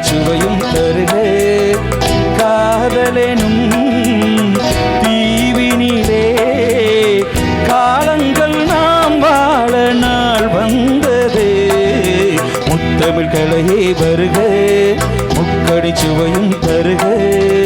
சுவையும் தருகே காதலெனும் தீவினிலே. காலங்கள் நாம் வாழ நாள் வந்ததே. முத்தமிழ் கலையே வருக. முக்கடி சுவையும் தருகே.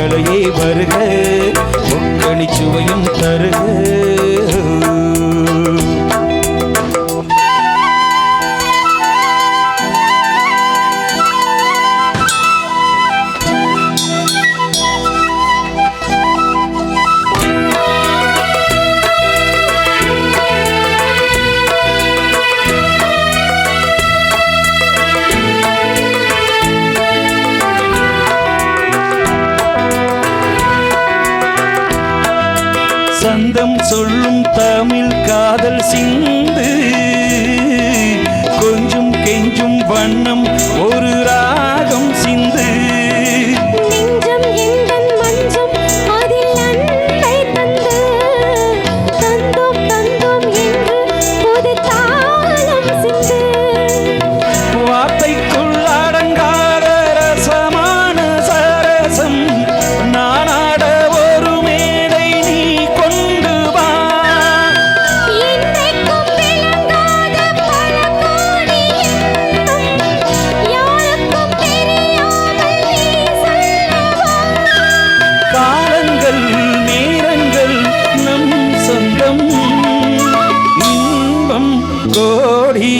கட்டளையே வருக உங்களிச்சுவையும் தருக. சந்தம் சொல்லும் தமிழ் காதல் சிந்து. গড়ি